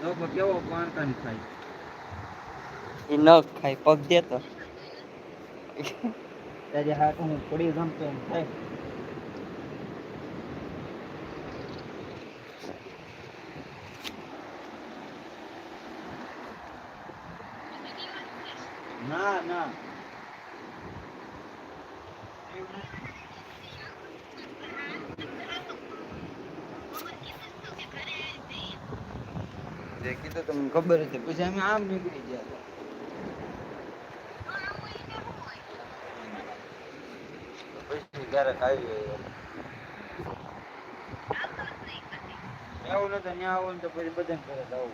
લોકો કેવો પાન કાન એ ન ખાય પગ દેતો ત્યારે હાથ હું પડી ગમતો એમ થાય. ના ના. જે કીધું તમને ખબર હતી. પછી અમે આમ નીકળી ગયા પછી ક્યારેક આવી એવું નથી ત્યાં આવું તો પછી બધાને ઘરે જવું